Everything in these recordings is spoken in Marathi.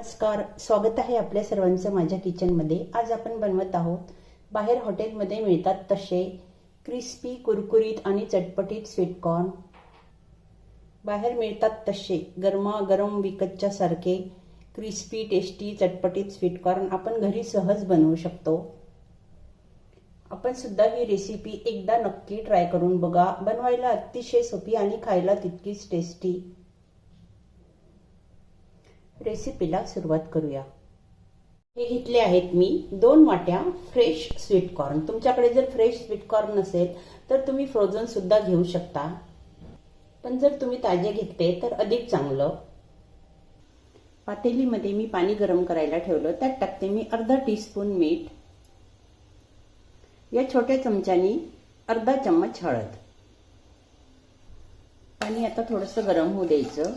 नमस्कार स्वागत आहे आपल्या सर्वांचं माझ्या किचनमध्ये. आज आपण बनवत आहोत बाहेर हॉटेलमध्ये मिळतात तसे क्रिस्पी कुरकुरीत आणि चटपटीत स्वीटकॉर्न बाहेर मिळतात तसे गरमागरम विकतच्या सारखे क्रिस्पी टेस्टी चटपटीत स्वीटकॉर्न आपण घरी सहज बनवू शकतो. आपण सुद्धा ही रेसिपी एकदा नक्की ट्राय करून बघा. बनवायला अतिशय सोपी आणि खायला तितकीच टेस्टी रेसिपीला सुरुवात करूया. हे घेतले आहेत मी. दोन वाट्या फ्रेश स्वीटकॉर्न तुमच्याकडे जर फ्रेश स्वीटकॉर्न नसेल तर तुम्ही फ्रोझन सुद्धा घेऊ शकता. पण जर तुम्ही ताजे घेतले तर अधिक चांगलं. पातेलीमध्ये मी पाणी गरम करायला ठेवलं. त्यात टाकते मी अर्धा टीस्पून मीठ. या छोट्या चमच्यानी अर्धा चम्मच हळद. पाणी आता थोडंसं गरम होऊ द्यायचं.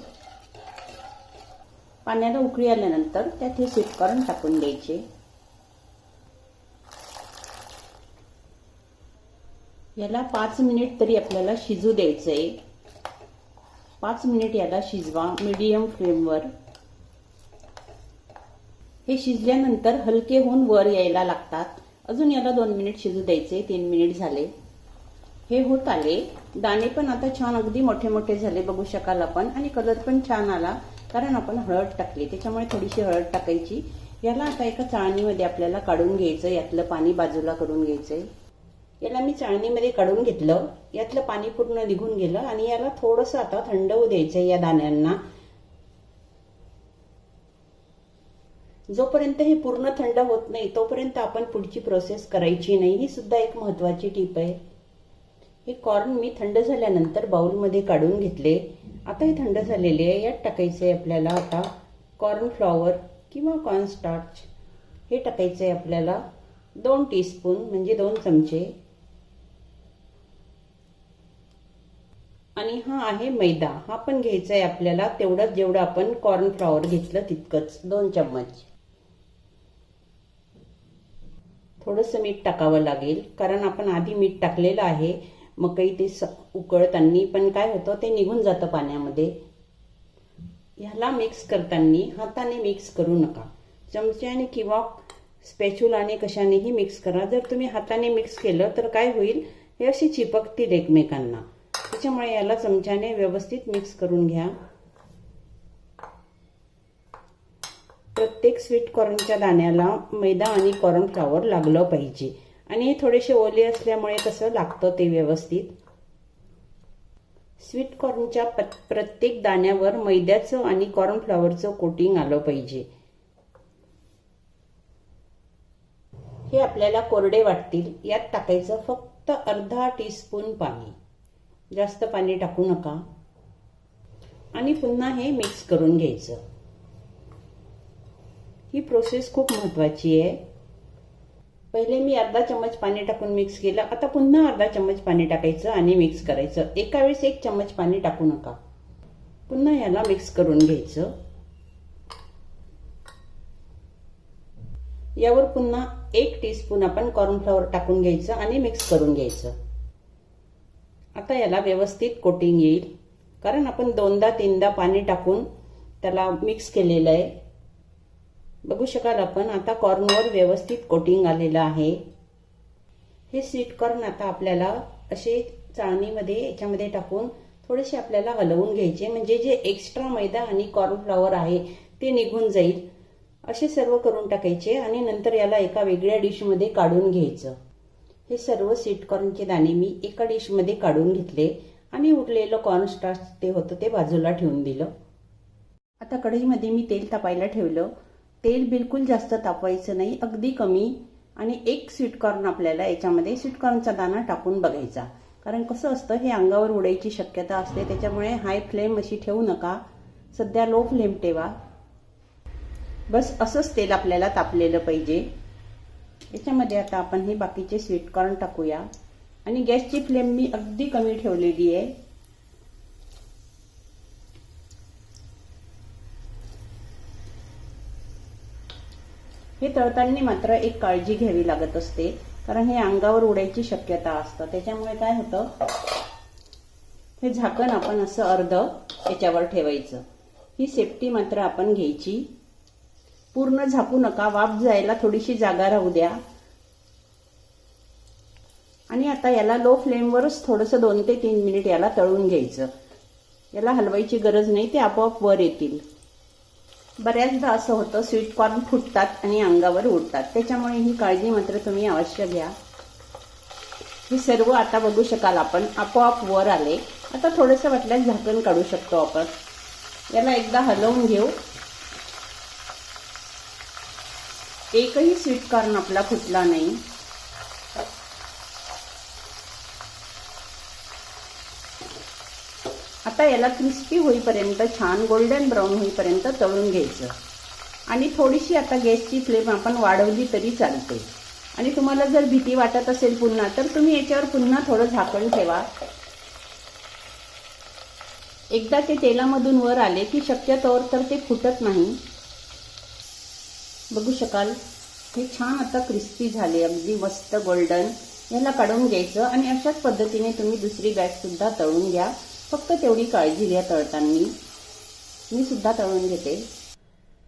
पाण्याला उकळी आल्यानंतर त्यात हे स्वीटकॉर्न टाकून द्यायचे. याला पाच मिनिट तरी आपल्याला शिजू द्यायचंय. पाच मिनिट याला शिजवा मीडियम फ्लेमवर हे शिजल्यानंतर हलके होऊन वर यायला लागतात. अजून याला दोन मिनिट शिजू द्यायचे तीन मिनिट झाले. हे होत आले. दाणे पण आता छान अगदी मोठे मोठे झाले. बघू शकाल आपण. आणि कलर पण छान आला. कारण आपण हळद टाकली त्याच्यामुळे थोडीशी हळद टाकायची. याला आता एका चाळणीमध्ये आपल्याला काढून घ्यायचं यातलं पाणी बाजूला करून घ्यायचंय. याला मी चाळणीमध्ये काढून घेतलं यातलं पाणी पूर्ण निघून गेलं आणि याला थोडंसं आता थंड होऊ द्यायचंय या दाण्यांना. जोपर्यंत हे पूर्ण थंड होत नाही तोपर्यंत आपण पुढची प्रोसेस करायची नाही. ही सुद्धा एक महत्वाची टीप आहे. हे कॉर्न मी थंड झाल्यानंतर बाउलमध्ये काढून घेतले. आता हे थंड झालेली आहे. यात टाकायचं आहे आपल्याला आता कॉर्न फ्लॉवर किंवा कॉर्न स्टार्च हे आहे आपल्याला दोन टीस्पून म्हणजे दोन चमचे. आणि हा आहे मैदा. हा पण घ्यायचा आहे आपल्याला तेवढंच जेवढं आपण कॉर्न फ्लॉवर घेतलं तितकंच दोन चम्मच. थोडंसं मीठ टाकावं लागेल कारण आपण आधी मीठ टाकलेलं आहे. मग काही ते उकळताना पण काय होतं ते निघून जातं पाण्यामध्ये. ह्याला मिक्स करताना हाताने मिक्स करू नका. चमच्याने किंवा स्पॅच्युलाने कशानेही मिक्स करा. जर तुम्ही हाताने मिक्स केलं तर काय होईल? हे अशी चिपकतील एकमेकांना. त्याच्यामुळे याला चमच्याने व्यवस्थित मिक्स करून घ्या. प्रत्येक स्वीट कॉर्नच्या दाण्याला मैदा आणि कॉर्नफ्लावर लागलं पाहिजे. आणि हे थोडेसे ओले असल्यामुळे कसं लागतं ते व्यवस्थित. स्वीट कॉर्नच्या प्रत्येक दाण्यावर मैद्याचं आणि कॉर्नफ्लॉवरचं कोटिंग आलं पाहिजे. हे आपल्याला कोरडे वाटतील. यात टाकायचं फक्त अर्धा टीस्पून पाणी. जास्त पाणी टाकू नका. आणि पुन्हा हे मिक्स करून घ्यायचं. ही प्रोसेस खूप महत्वाची आहे. पहिले मी अर्धा चम्मच पाणी टाकून मिक्स केलं. आता पुन्हा अर्धा चम्मच पाणी टाकायचं आणि मिक्स करायचं. एका वेळेस एक चम्मच पाणी टाकू नका. पुन्हा याला मिक्स करून घ्यायचं. यावर पुन्हा एक टीस्पून आपण कॉर्नफ्लॉवर टाकून घ्यायचं आणि मिक्स करून घ्यायचं. आता याला व्यवस्थित कोटिंग येईल. कारण आपण दोनदा तीनदा पाणी टाकून त्याला मिक्स केलेलं आहे. बघू शकाल आपण आता कॉर्नवर व्यवस्थित कोटिंग आलेलं आहे. हे स्वीट कॉर्न आता आपल्याला असे चाळणीमध्ये याच्यामध्ये टाकून थोडेसे आपल्याला हलवून घ्यायचे. म्हणजे जे एक्स्ट्रा मैदा आणि कॉर्नफ्लॉवर आहे ते निघून जाईल. असे सर्व करून टाकायचे आणि नंतर याला एका वेगळ्या डिशमध्ये काढून घ्यायचं. हे सर्व स्वीट कॉर्नचे दाणे मी एका डिशमध्ये काढून घेतले आणि उरलेलं कॉर्नस्टार्च ते होतं ते बाजूला ठेवून दिलं. आता कढईमध्ये मी तेल तापायला ठेवलं. तेल बिलकुल जास्त तापवायचं नाही अगदी कमी. आणि एक स्वीटकॉर्न आपल्याला याच्यामध्ये स्वीटकॉर्नचा दाणा टाकून बघायचा. कारण कसं असतं हे अंगावर उडायची शक्यता असते त्याच्यामुळे हाय फ्लेम अशी ठेवू नका. सध्या लो फ्लेम ठेवा. बस असंच तेल आपल्याला तापलेलं पाहिजे. याच्यामध्ये आता आपण हे बाकीचे स्वीटकॉर्न टाकूया. आणि गॅसची फ्लेम मी अगदी कमी ठेवलेली आहे. हे तळताना मात्र एक काळजी घ्यावी लागत असते कारण हे अंगावर उडायची शक्यता असतं. त्याच्यामुळे काय होतं? हे झाकण आपण असं अर्ध याच्यावर ठेवायचं. ही सेफ्टी मात्र आपण घ्यायची. पूर्ण झाकू नका वाफ जायला थोडीशी जागा राहू द्या. आणि आता याला लो फ्लेमवरच थोडंसं दोन ते तीन मिनिट याला तळून घ्यायचं. याला हलवायची गरज नाही ते आपोआप वर येतील. बऱ्याचदा असं होतं स्वीट कॉर्न फुटतात आणि अंगावर उडतात. त्याच्यामुळे ही काळजी मात्र तुम्ही अवश्य घ्या. हे सर्व आता बघू शकाल आपण. आपोआप वर आले. आता थोडंसं वाटल्यास झाकण काढू शकतो आपण. याला एकदा हलवून घेऊ. एकही स्वीट कॉर्न आपला फुटला नाही. आता याला क्रिस्पी होईपर्यंत छान गोल्डन ब्राऊन होईपर्यंत तळून घ्यायचं. आणि थोडीशी आता गॅसची फ्लेम आपण वाढवली तरी चालते. आणि तुम्हाला जर भीती वाटत असेल पुन्हा तर तुम्ही याच्यावर पुन्हा थोडं झाकण ठेवा. एकदा ते तेलामधून वर आले की शक्यतोवर तर ते फुटत नाही. बघू शकाल हे छान आता क्रिस्पी झाले अगदी मस्त गोल्डन. याला काढून घ्यायचं आणि अशाच पद्धतीने तुम्ही दुसरी बॅग सुद्धा तळून घ्या. फक्त तेवढी काळजी घ्या तळताना. मी सुद्धा तळून घेते.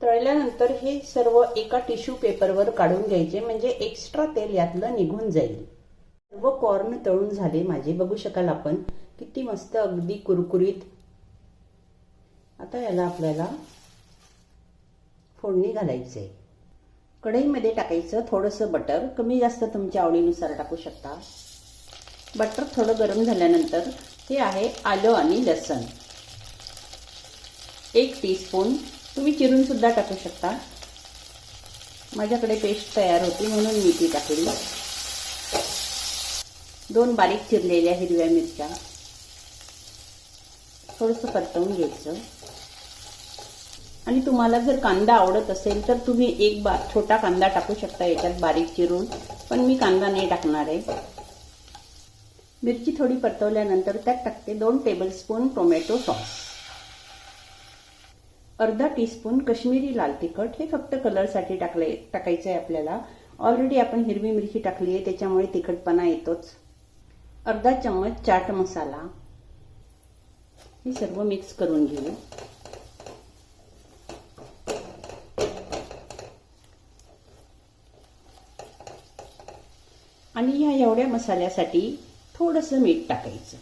तळल्यानंतर हे सर्व एका टिश्यू पेपरवर काढून घ्यायचे म्हणजे एक्स्ट्रा तेल यातलं निघून जाईल. सर्व कॉर्न तळून झाले माझे. बघू शकाल आपण किती मस्त अगदी कुरकुरीत. आता याला आपल्याला फोडणी घालायचे. कढईमध्ये टाकायचं थोडंसं बटर. कमी जास्त तुमच्या आवडीनुसार टाकू शकता. बटर थोडं गरम झाल्यानंतर ते आहे आलं आणि लसण. एक टीस्पून तुम्ही चिरूनसुद्धा टाकू शकता. माझ्याकडे पेस्ट तयार होती म्हणून मी ती टाकली. दोन बारीक चिरलेल्या हिरव्या मिरच्या. थोडंसं परतवून घ्यायचं. आणि तुम्हाला जर कांदा आवडत असेल तर तुम्ही एक बा छोटा कांदा टाकू शकता याच्यात बारीक चिरून. पण मी कांदा नाही टाकणार आहे. मिरची थोडी परतवल्यानंतर त्यात टाकते दोन टेबलस्पून टोमॅटो सॉस अर्धा टीस्पून कश्मीरी लाल तिखट हे फक्त कलरसाठी टाकले टाकायचं आहे आपल्याला. ऑलरेडी आपण हिरवी मिरची टाकली आहे त्याच्यामुळे तिखटपणा येतोच. अर्धा चम्मच चाट मसाला. हे सर्व मिक्स करून घेऊ. आणि ह्या एवढ्या मसाल्यासाठी थोडंसं मीठ टाकायचं.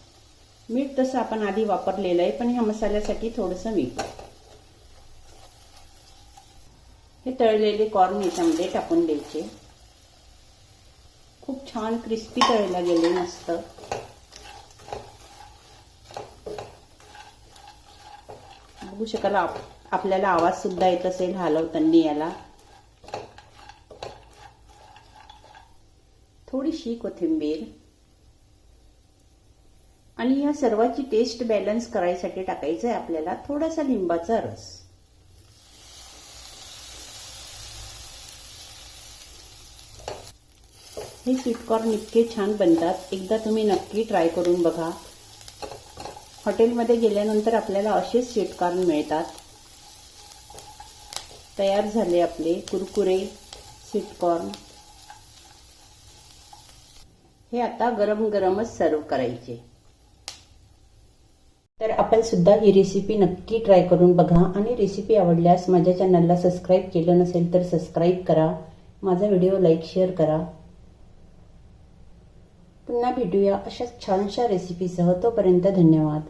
मीठ तसं आपण आधी वापरलेलं आहे पण ह्या मसाल्यासाठी थोडंसं मीठ हे तळलेले कॉर्न याच्यामध्ये टाकून द्यायचे. खूप छान क्रिस्पी तळायला गेले मस्त. बघू शकाल आपल्याला आवाज सुद्धा येत असेल हलवताना याला. थोडीशी कोथिंबीर. आणि या सर्वाची टेस्ट बॅलन्स करायसाठी टाकायचं आहे आपल्याला थोडासा लिंबाचा रस. हे स्वीटकॉर्न इतके छान बनतात. एकदा तुम्ही नक्की ट्राय करून बघा. हॉटेलमध्ये गेल्यानंतर आपल्याला असेच स्वीटकॉर्न मिळतात. तयार झाले आपले कुरकुरे स्वीटकॉर्न हे आता गरम गरमच सर्व करायचे. तर आपण सुद्धा ही रेसिपी नक्की ट्राय करून बघा. आणि रेसिपी आवडल्यास माझ्या चॅनलला सबस्क्राईब केलं नसेल तर सबस्क्राईब करा. माझा व्हिडिओ लाईक शेअर करा. पुन्हा भेटूया अशाच छानशा रेसिपीसह तोपर्यंत धन्यवाद.